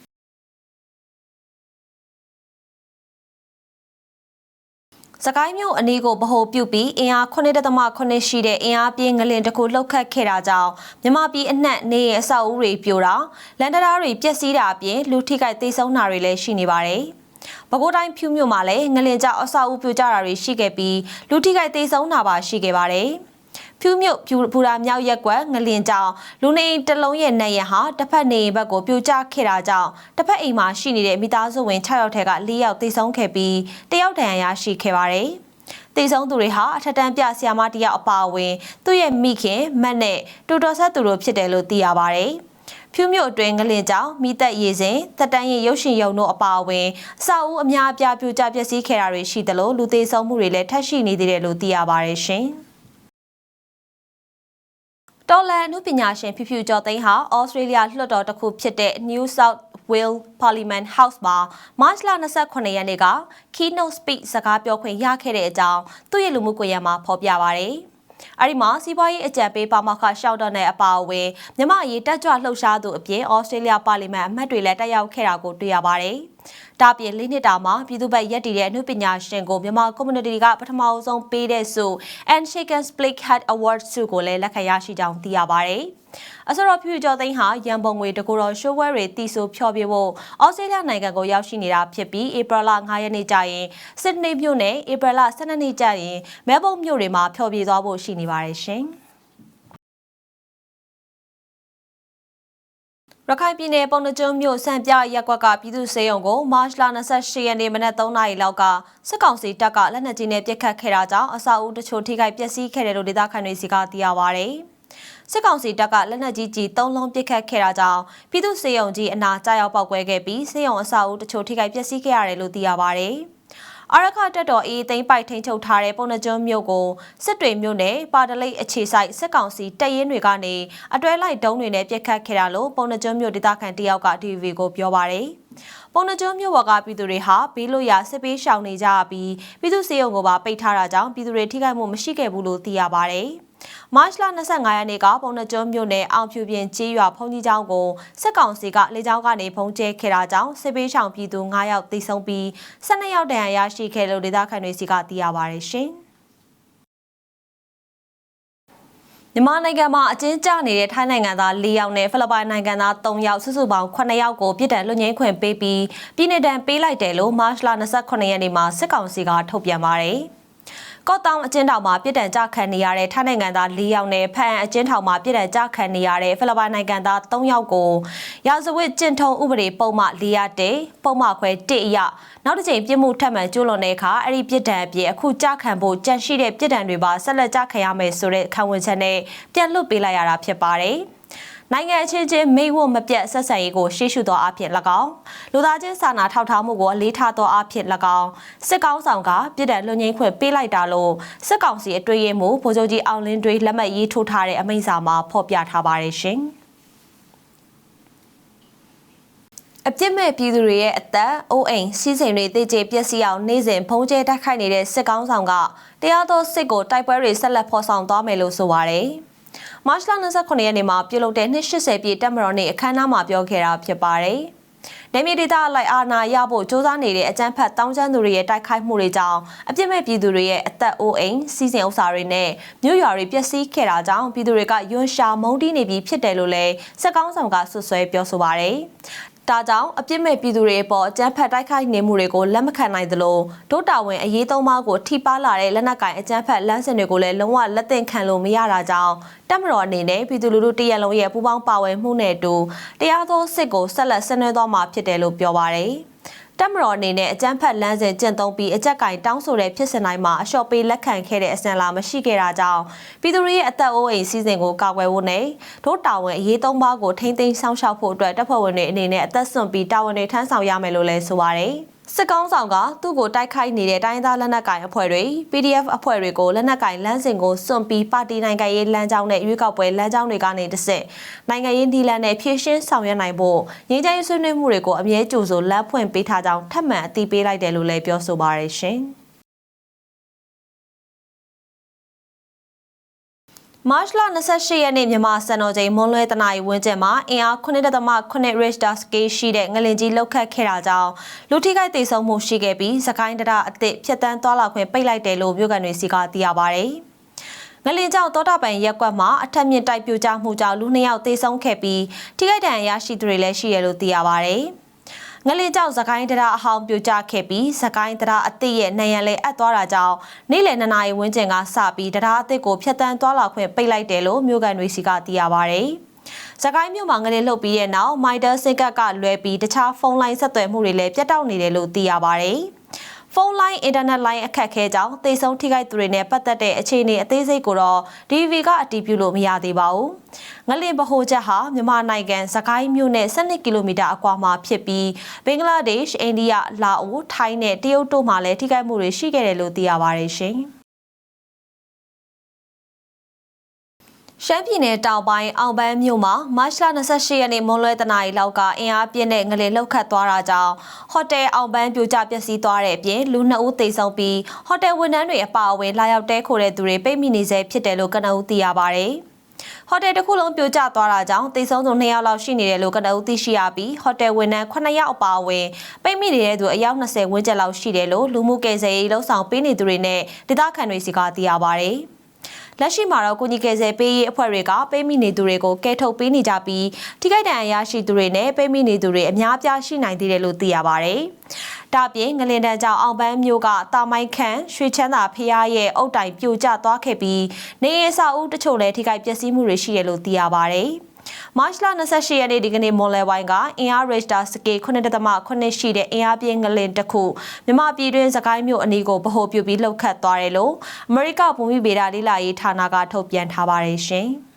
စကိုင်းမြို့အနီးကိုဗဟိုပြုပြီးအင်အား9.8ရှိတဲ့အင်အားပြင်းငလင်တစ်ခုလှုပ်ခတ်ခဲ့တာကြောင့်မြမပြည်အနှံ့နေရဲ့အဆောက်အဦတွေပြိုတာလန်တရာတွေပျက်စီးတာအပြင်လူထိခိုက်သေဆုံးတာတွေလည်းရှိနေပါတယ်။ပဲခူးတိုင်းဖြူမြို့မှာလည်းငလင်ကြောင့်အဆောက်အဦပြိုကျတာတွေရှိခဲ့ပြီးလူထိခိုက်သေဆုံးတာပါရှိခဲ့ပါတယ်။ ဖြူးမြုပ်ဖြူဘူရာမြောက်ရက်ကွက်ငလင်ကြောင်လူနေတလုံးရဲ့နေရဟာတစ်ဖက်နေဘက်ကိုပြိုကျခဲ့တာကြောင့်တစ်ဖက်အိမ်မှာရှိနေတဲ့မိသားစုဝင်6ယောက်ထဲက4ယောက်သေဆုံးခဲ့ပြီးတယောက်ဒဏ်ရာရရှိခဲ့ပါတယ်။တေဆုံးသူတွေဟာအထက်တန်းပြဆရာမတယောက်အပါအဝင်သူ့ရဲ့မိခင်မတ်နဲ့တူတော်ဆက်သူတို့ဖြစ်တယ်လို့သိရပါဗျ။ဖြူမြို့အတွင်းငလင်ကြောင့်မိသက်ရည်စဉ်တက်တန်းရင်ရုပ်ရှင်ရုံတို့အပါအဝင်အဆောက်အဦအများအပြားပြိုကျပျက်စီးခဲ့တာတွေရှိသလိုလူသေးဆုံးမှုတွေလည်းထပ်ရှိနေသေးတယ်လို့သိရပါတယ်ရှင်။ တော်လန်အမှုပညာရှင်ဖြူဖြူကျော်သိန်းဟာဩစတြေးလျလွှတ်တော်တစ်ခုဖြစ်တဲ့ New South Wales Parliament House မှာမတ်လ29ရက်နေ့က keynote speech စကားပြောခွင့်ရခဲ့တဲ့အကြောင်းသူ့ရဲ့လူမှုကွန်ရက်မှာဖော်ပြပါရတယ်။ အဲ့ဒီမှာစီးပွားရေးအကြံပေးပါမခရှောက်တော့တဲ့အပါအဝင်မြမအရေးတက်ကြွလှုပ်ရှားသူအပြင်ဩစတြေးလျပါလီမန်အမတ်တွေလည်းတက်ရောက်ခဲ့တာကိုတွေ့ရပါတယ်။ဒါပြင်လေးနှစ်တာမှာပြည်သူ့ဘက်ရက်တည်တဲ့အမှုပညာရှင်ကိုမြန်မာ community ကပထမအဆုံးပေးတဲ့ဆု and shaken split hat award ဆုကိုလည်းလက်ခံရရှိကြောင်းသိရပါတယ်။ အစတော့ဖြူကျော်သိန်းဟာရန်ပုံငွေတကူတော်ရှိုးဝဲတွေတီဆိုဖျော်ပြဖို့အော်စတြေးလျနိုင်ငံကိုရောက်ရှိနေတာဖြစ်ပြီးဧပြီလ9ရက်နေ့ကျရင်စစ်ဒနီမြို့နဲ့ဧပြီလ12ရက်နေ့ကျရင်မဲဘုတ်မြို့တွေမှာဖျော်ပြသွားဖို့ရှိနေပါတယ်ရှင်။ရခိုင်ပြည်နယ်ပုံနှကျုံမြို့စံပြရက်ကွက်ကပြည်သူ့စေယုံကိုမတ်လ28ရက်နေ့မနက်3နာရီလောက်ကစစ်ကောင်စီတပ်ကလက်နက်ကြီးနဲ့ပစ်ခတ်ခဲ့တာကြောင့်အဆောက်အဦတချို့ထိခိုက်ပျက်စီးခဲ့တယ်လို့ဒေသခံတွေစီကသိရပါဗျ။ စစ်ကောင်စီတပ်ကလက်နက်ကြီးကြီး၃လုံးပစ်ခတ်ခဲ့တာကြောင့်ပြည်သူ့စေယုံကြီးအနာကြားရောက်ပောက်ကွဲခဲ့ပြီးစေယုံအဆောက်အဦတချို့ထိခိုက်ပျက်စီးခဲ့ရတယ်လို့သိရပါဗျ။အာရခတက်တော်အေးသိမ်းပိုက်ထိန်ချုပ်ထားတဲ့ပုံနှကျွန်းမြို့ကိုစစ်တွေမြို့နယ်ပါတလိတ်အခြေဆိုင်စစ်ကောင်စီတပ်ရင်းတွေကနေအတွဲလိုက်တုံးတွေနဲ့ပြစ်ခတ်ခဲ့တာလို့ပုံနှကျွန်းမြို့ဒေသခံတယောက်က TV ကိုပြောပါရယ်ပုံနှကျွန်းမြို့ပေါ်ကပြည်သူတွေဟာဘေးလွတ်ရာစစ်ပေးရှောင်နေကြပြီးပြည်သူစေယုံကိုပါပိတ်ထားတာကြောင့်ပြည်သူတွေထိခိုက်မှုမရှိခဲ့ဘူးလို့သိရပါဗျ။ မတ်လ25ရက်နေ့ကပုံနှကျွန်းမြို့နယ်အောင်ဖြူပြင်ကြီးရွာဖုန်ကြီးကျောင်းကိုစစ်ကောင်စီကလေကြောင်းကနေဖုံးကျဲခဲ့တာကြောင့်စစ်ပေးဆောင်ပြည်သူ9ယောက်သေဆုံးပြီး12ယောက်ဒဏ်ရာရရှိခဲ့လို့ဒေသခံတွေစီကသိရပါရရှင်။မြန်မာနိုင်ငံမှာအကျဉ်းကျနေတဲ့ထိုင်းနိုင်ငံသား၄ယောက်နဲ့ဖိလစ်ပိုင်နိုင်ငံသား၃ယောက်စုစုပေါင်း9ယောက်ကိုပြည်ထန်လွတ်ငင်းခွင့်ပေးပြီးပြည်내တံပေးလိုက်တယ်လို့မတ်လ28ရက်နေ့မှာစစ်ကောင်စီကထုတ်ပြန်ပါတယ်။ ကော့တောင်အကျဉ်းထောင်မှာပြည်တံကြခံနေရတဲ့ထိုင်းနိုင်ငံသား၄ယောက်နဲ့ဖန်အကျဉ်းထောင်မှာပြည်တံကြခံနေရတဲ့ဖိလစ်ပိုင်နိုင်ငံသား၃ယောက်ကိုရာဇဝတ်ကျင့်ထုံးဥပဒေပုံမှ၄ရတဲ့ပုံမှခွဲ၁အရနောက်တစ်ချိန်ပြစ်မှုထပ်မံကျူးလွန်တဲ့အခါအဲ့ဒီပြည်တံအပြင်အခုကြခံဖို့ကြန့်ရှိတဲ့ပြည်တံတွေပါဆက်လက်ကြခံရမယ်ဆိုတဲ့ခံဝန်ချက်နဲ့ပြန်လွတ်ပေးလိုက်ရတာဖြစ်ပါတယ်။ဒ နိုင်ငံအချင်းချင်းမိဝတ်မပြတ်ဆက်ဆံရေးကိုရှေ့ရှုသောအဖြစ်၎င်းလူသားချင်းစာနာထောက်ထားမှုကိုအလေးထားသောအဖြစ်၎င်းစစ်ကောင်းဆောင်ကပြည်ထောင်လွန်ငင်းခွင့်ပေးလိုက်တာလို့စစ်ကောင်စီအတွေ့အမှုဗိုလ်ချုပ်ကြီးအောင်လင်းတွေလက်မှတ်ရေးထိုးထားတဲ့အမိန့်စာမှာဖော်ပြထားပါတယ်ရှင်။အပြစ်မဲ့ပြည်သူတွေရဲ့အသက်အိုးအိမ်စီးစိမ်တွေတိတ်ကျပျက်စီးအောင်နေ့စဉ်ဖုံးကျဲတိုက်ခိုက်နေတဲ့စစ်ကောင်းဆောင်ကတရားသောစစ်ကိုတိုက်ပွဲတွေဆက်လက်ဖော်ဆောင်သွားမယ်လို့ဆိုပါတယ်။ မတ်လ29ရက်နေ့မှာပြုလုပ်တဲ့280ပြည့်တက်မတော်နေ့အခမ်းအနားမှာပြောခဲ့တာဖြစ်ပါတယ်။နေမြေဒေသအလိုက်အာဏာရဖို့စ조사နေတဲ့အကြမ်းဖက်တောင်းကျမ်းသူတွေရဲ့တိုက်ခိုက်မှုတွေကြောင့်အပြစ်မဲ့ပြည်သူတွေရဲ့အသက်အိုးအိမ်စီးစိမ်ဥစ္စာတွေနဲ့မြို့ရွာတွေပျက်စီးခဲ့တာကြောင့်ပြည်သူတွေကယွန်းရှာမုန်းတီးနေပြီးဖြစ်တယ်လို့လည်းစစ်ကောင်းဆောင်ကဆွဆွဲပြောဆိုပါတယ်။ ဒါကြောင့်အပြစ်မဲ့ပြည်သူတွေအပေါ်အကြမ်းဖက်တိုက်ခိုက်နေမှုတွေကိုလက်မခံနိုင်သလိုဒုတာဝန်အရေးသုံးပါးကိုထိပါလာတဲ့လက်နက်ကင်အကြမ်းဖက်လမ်းစဉ်တွေကိုလည်းလုံးဝလက်သင့်ခံလို့မရတာကြောင့်တပ်မတော်အနေနဲ့ပြည်သူလူထုတရက်လုံးရဲ့ပူးပေါင်းပါဝင်မှုနဲ့အတူတရားသောစစ်ကိုဆက်လက်ဆင်နွှဲသွားမှာဖြစ်တယ်လို့ပြောပါရယ်။ တက်မတော်အနေနဲ့အကြမ်းဖက်လမ်းစဉ်ကျင့်သုံးပြီးအကြက်ကင်တောင်းဆိုတဲ့ဖြစ်စဉ်တိုင်းမှာအလျှော့ပေးလက်ခံခဲ့တဲ့အစဉ်လာမရှိခဲ့တာကြောင့်ပြည်သူတွေရဲ့အသက်အိုးအိမ်စီစဉ်ကိုကာကွယ်ဖို့နဲ့ဒို့တာဝန်အရေးသုံးပါးကိုထိမ့်သိမ်းဆောင်ရှောက်ဖို့အတွက်တပ်ဖွဲ့ဝင်တွေအနေနဲ့အသက်စွန့်ပြီးတာဝန်တွေထမ်းဆောင်ရမယ်လို့လည်းဆိုပါတယ်။ စစ်ကောင်းဆောင်ကသူ့ကိုတိုက်ခိုက်နေတဲ့တိုင်းသားလက်နက်ကိုင်အဖွဲ့တွေ PDF အဖွဲ့တွေကိုလက်နက်ကိုင်လမ်းစဉ်ကိုစွန့်ပြီးပါတီနိုင်ငံရေးလမ်းကြောင်းနဲ့ရွေးကောက်ပွဲလမ်းကြောင်းတွေကနေတစ်ဆက်နိုင်ငံရေးဒီလန်နဲ့ဖြည့်ရှင်းဆောင်ရွက်နိုင်ဖို့ငြိမ်းချမ်းရေးဆွေးနွေးမှုတွေကိုအမြဲကြိုဆိုလမ်းဖွင့်ပေးထားကြောင်းထပ်မံအသိပေးလိုက်တယ်လို့လည်းပြောဆိုပါရရှင်။ မတ်လ28ရက်နေ့မြန်မာစံတော်ချိန်မွန်းလွဲတနာရီဝန်းကျင်မှာအင်အား9.8 Richter scale ရှိတဲ့ငလင်ကြီးလှုပ်ခတ်ခဲ့တာကြောင့်လူထိခိုက်ဒေဆုံးမှုရှိခဲ့ပြီးစကိုင်းတရအသစ်ဖြတ်တန်းသွားလာခွင့်ပိတ်လိုက်တယ်လို့မြို့ကန်တွေစီကသိရပါဗျ။ငလင်ကြောင့်တောတာပန်ရက်ကွက်မှာအထက်မြင့်တိုက်ပြိုကျမှုကြောင့်လူနှစ်ယောက်သေဆုံးခဲ့ပြီးထိခိုက်ဒဏ်ရာရရှိသူတွေလည်းရှိရလို့သိရပါဗျ။ ငလင်ကြောင့်သခိုင်းတရားအဟောင်းပြိုကျခဲ့ပြီးသခိုင်းတရားအသစ်ရဲ့နံရံလေးအပ်သွားတာကြောင့်နေ့လယ်2နာရီဝန်းကျင်ကစပြီးတရားအသစ်ကိုဖျက်ဆီးသွားလာခွင့်ပိတ်လိုက်တယ်လို့မြို့ကန်တွေစီကသိရပါဗျ။စကိုင်းမြို့မှာငလင်လှုပ်ပြီးတဲ့နောက်မိုက်တာစင်ကတ်ကလွဲပြီးတခြားဖုန်းလိုင်းဆက်သွယ်မှုတွေလည်းပြတ်တောက်နေတယ်လို့သိရပါဗျ။ ဖုန်းလိုင်းအင်တာနက်လိုင်းအခက်ခဲကြောင့်သေဆုံးထိခိုက်သူတွေနဲ့ပတ်သက်တဲ့အခြေအနေအသေးစိတ်ကိုတော့ DV ကအတည်ပြုလို့မရသေးပါဘူး။ငလင်ဗဟိုချက်ဟာမြန်မာနိုင်ငံစကိုင်းမြို့နဲ့12ကီလိုမီတာအကွာမှာဖြစ်ပြီးဘင်္ဂလားဒေ့ရှ်၊အိန္ဒိယ၊လာအို၊ထိုင်းနဲ့တရုတ်တို့မှလည်းထိခိုက်မှုတွေရှိခဲ့တယ်လို့သိရပါတယ်ရှင်။ ရှမ်းပြည်နယ်တောင်ပိုင်းအောင်ပန်းမြို့မှာမတ်လ28ရက်နေ့မွန်းလွဲတနာရီလောက်ကအင်အားပြင်းတဲ့ငလင်လှုပ်ခတ်သွားတာကြောင့်ဟိုတယ်အောင်ပန်းပြိုကျပျက်စီးသွားတဲ့အပြင်လူနှစ်ဦးသေဆုံးပြီးဟိုတယ်ဝန်ထမ်းတွေအပါအဝင်လာရောက်တဲခိုတဲ့သူတွေပိတ်မိနေစေဖြစ်တယ်လို့ကနဦးသိရပါဗျ။ဟိုတယ်တစ်ခုလုံးပြိုကျသွားတာကြောင့်တိတ်ဆုံးသူ2ယောက်လောက်ရှိနေတယ်လို့ကနဦးသိရှိရပြီးဟိုတယ်ဝန်ထမ်း9ယောက်အပါအဝင်ပိတ်မိနေတဲ့သူအယောက်20ဝန်းကျင်လောက်ရှိတယ်လို့လူမှုကယ်ဆယ်ရေးလှုပ်ဆောင်ပေးနေသူတွေနဲ့ဒေသခံတွေစီကသိရပါဗျ။ လက်ရှိမှာတော့ကုညီကယ်ဆယ်ပေးရေးအဖွဲ့တွေကပေးမိနေသူတွေကိုကဲထုတ်ပေးနေကြပြီးထိခိုက်ဒဏ်ရာရရှိသူတွေနဲ့ပေးမိနေသူတွေအများအပြားရှိနိုင်သေးတယ်လို့သိရပါဗျ။ဒါပြင်ငလင်တန်းကြောင့်အောင်ပန်းမျိုးကတာမိုက်ခန့်ရွှေချမ်းသာဖျားရဲ့အုတ်တိုင်ပြိုကျသွားခဲ့ပြီးနေရစာဦးတချို့လည်းထိခိုက်ပျက်စီးမှုတွေရှိတယ်လို့သိရပါဗျ။ မတ်လ28ရက်နေ့ဒီကနေ့မွန်လယ်ပိုင်းကအင်အားရစ်တာစကေ9.8ရှိတဲ့အင်အားပြင်းငလင်တစ်ခုမြမပြည်တွင်းစကိုင်းမြို့အနီးကိုဗဟိုပြုပြီးလှုပ်ခတ်သွားတယ်လို့အမေရိကဘူမိဗေဒလေးလာရေးဌာနကထုတ်ပြန်ထားပါတယ်ရှင်။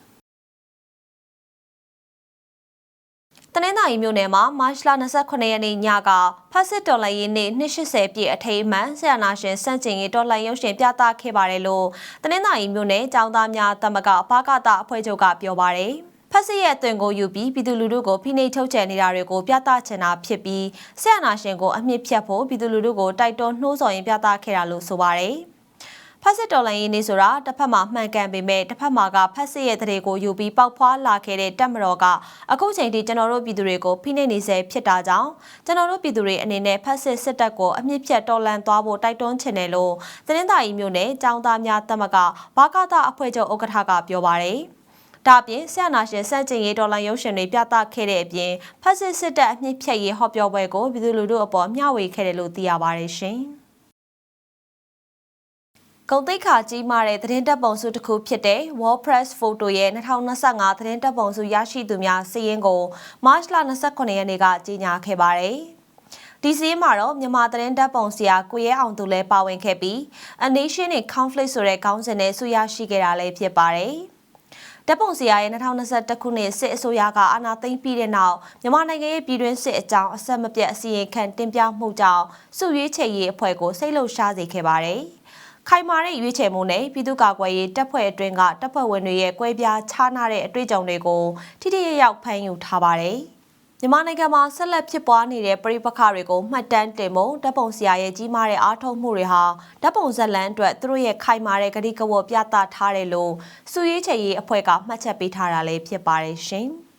တနင်္သာရီမြို့နယ်မှာမတ်လ29ရက်နေ့ညကဖက်စစ်တော်လှန်ရေးနေ့280ပြည့်အထိမ်းအမှန်ဆရာနာရှင်စန့်ကျင်ရေးတော်လှန်ရုပ်ရှင်ပြသခဲ့ပါတယ်လို့တနင်္သာရီမြို့နယ်ចောင်းသားများတမကဘာကတာအဖွဲ့ချုပ်ကပြောပါတယ်။ ဖက်စစ်ရဲ့အသွင်ကိုယူပြီးပြည်သူလူထုကိုဖိနှိပ်ထုတ်ချယ်နေတာတွေကိုပြသချင်တာဖြစ်ပြီးဆရာနာရှင်ကိုအမြင့်ဖြတ်ဖို့ပြည်သူလူထုကိုတိုက်တွန်းနှိုးဆော်ရင်းပြသခဲ့တာလို့ဆိုပါတယ်။ဖက်စစ်တော်လိုင်းရေးနေဆိုတာတစ်ဖက်မှာမှန်ကန်ပေမဲ့တစ်ဖက်မှာကဖက်စစ်ရဲ့တရေကိုယူပြီးပေါက်ဖွာလာခဲ့တဲ့တပ်မတော်ကအခုချိန်ထိကျွန်တော်တို့ပြည်သူတွေကိုဖိနှိပ်နေစေဖြစ်တာကြောင့်ကျွန်တော်တို့ပြည်သူတွေအနေနဲ့ဖက်စစ်စစ်တပ်ကိုအမြင့်ဖြတ်တော်လှန်သွားဖို့တိုက်တွန်းချင်တယ်လို့သတင်းစာကြီးမျိုးနဲ့ចောင်းသားများတမကဘာကတာအဖွဲ့ချုပ်ဥက္ကဋ္ဌကပြောပါတယ်။ ဒါအပြင်ဆရာနာရှင်စန့်ကျင်ရေးဒေါ်လာရုပ်ရှင်တွေပြသခဲ့တဲ့အပြင်ဖက်စစ်စစ်တပ်အမြင့်ဖြတ်ရေးဟောပြောပွဲကိုပြည်သူလူထုအပေါ်မျှဝေခဲ့တယ်လို့သိရပါတယ်ရှင်။ဂုံတိတ်ခါကြီးမာတဲ့သတင်းတပ်ပုံစုတစ်ခုဖြစ်တဲ့ Wall Press Photo ရဲ့2025သတင်းတပ်ပုံစုရရှိသူများစာရင်းကို March လ29ရက်နေ့ကကြေညာခဲ့ပါတယ်။ဒီစီးမှာတော့မြန်မာသတင်းတပ်ပုံဆရာကိုရဲအောင်သူလည်းပါဝင်ခဲ့ပြီး A Nation in Conflict ဆိုတဲ့ခေါင်းစဉ်နဲ့ဆုရရှိခဲ့တာလည်းဖြစ်ပါတယ်။ တပ်ပုံစရာရဲ့2021ခုနှစ်စစ်အစိုးရကအာဏာသိမ်းပြီးတဲ့နောက်မြန်မာနိုင်ငံရဲ့ပြည်တွင်းစစ်အကြောင်းအဆက်မပြတ်အစီရင်ခံတင်ပြမှုကြောင့်စုရွေးချယ်ရေးအဖွဲ့ကိုစိတ်လှုပ်ရှားစေခဲ့ပါတယ်။ခိုင်မာတဲ့ရွေးချယ်မှုနဲ့ပြည်သူ့ကာကွယ်ရေးတပ်ဖွဲ့အတွင်းကတပ်ဖွဲ့ဝင်တွေရဲ့ကွဲပြားခြားနာတဲ့အတွေ့အကြုံတွေကိုထိထိရရောက်ဖန်ယူထားပါတယ်။ မြန်မာနိုင်ငံမှာဆက်လက်ဖြစ်ပွားနေတဲ့ပြည်ပခါတွေကိုမှတ်တမ်းတင်ဖို့တပ်ပုံစရာရဲ့ကြီးမားတဲ့အားထုတ်မှုတွေဟာတပ်ပုံဇက်လန်အတွက်သူတို့ရဲ့ခိုင်မာတဲ့ဂတိကဝတ်ပြသထားတယ်လို့စုရေးချယ်ရေးအဖွဲ့ကမှတ်ချက်ပေးထားတာလည်းဖြစ်ပါတယ်ရှင်။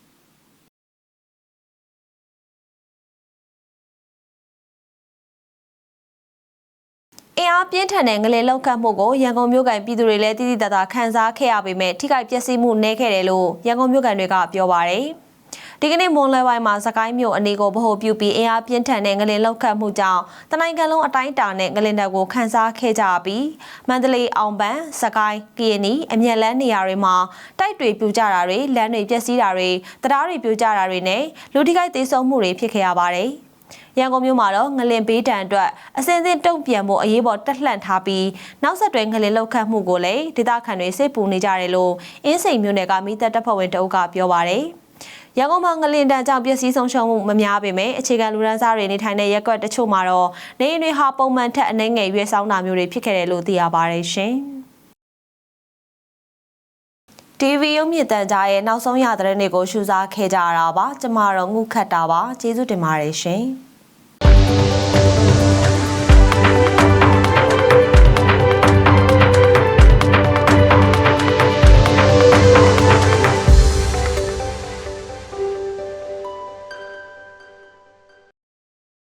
အင်အားပြင်းထန်တဲ့ငလင်လောက်ကတ်မှုကိုရန်ကုန်မြို့ကန်ပြည်သူတွေလည်းတည်တည်တသာခံစားခဲ့ရပေမဲ့ထိခိုက်ပျက်စီးမှုနည်းခဲ့တယ်လို့ရန်ကုန်မြို့ကန်တွေကပြောပါရယ် ဒီကနေ့မွန်လွယ်ပိုင်းမှာစကိုင်းမြို့အနေကိုဗဟိုပြုပြီးအင်အားပြင်းထန်တဲ့ငလင်လောက်ကတ်မှုကြောင့်တနိုင်ငံလုံးအတိုင်းအတာနဲ့ငလင်တပ်ကိုခန်းစားခဲ့ကြပြီးမန္တလေးအောင်ပန်းစကိုင်းကရင်နီအမျက်လန်းနေရာတွေမှာတိုက်တွေပြူကြတာတွေလမ်းတွေပျက်စီးတာတွေတရားတွေပြူကြတာတွေနဲ့လူထိခိုက်သေးဆုံးမှုတွေဖြစ်ခဲ့ရပါတယ်။ရန်ကုန်မြို့မှာတော့ငလင်ဘေးတံအတွက်အစင်းစင်းတုံ့ပြန်ဖို့အရေးပေါ်တက်လှန့်ထားပြီးနောက်ဆက်တွဲငလင်လောက်ခတ်မှုကိုလည်းဒေသခံတွေစိတ်ပူနေကြတယ်လို့အင်းစိန်မြို့နယ်ကမိသက်တပ်ဖွဲ့ဝင်တအုပ်ကပြောပါရယ် ရန်ကုန်မှာငလင်တန်းကြောင့်ပျက်စီးဆုံးရှုံးမှုမများပေမဲ့အခြေခံလူရန်စားတွေနေထိုင်တဲ့ရက်ကွက်တချို့မှာတော့နေအိမ်တွေဟာပုံမှန်ထက်အနှဲငယ်ရွေးဆောင်တာမျိုးတွေဖြစ်ခဲ့တယ်လို့သိရပါရယ်ရှင်။ TV ရုံမြင့်တန်ကြားရဲ့နောက်ဆုံးရသတင်းတွေကိုရှုစားခဲ့ကြရတာပါ ကျမတော့ငုခတ်တာပါကျေးဇူးတင်ပါတယ်ရှင်။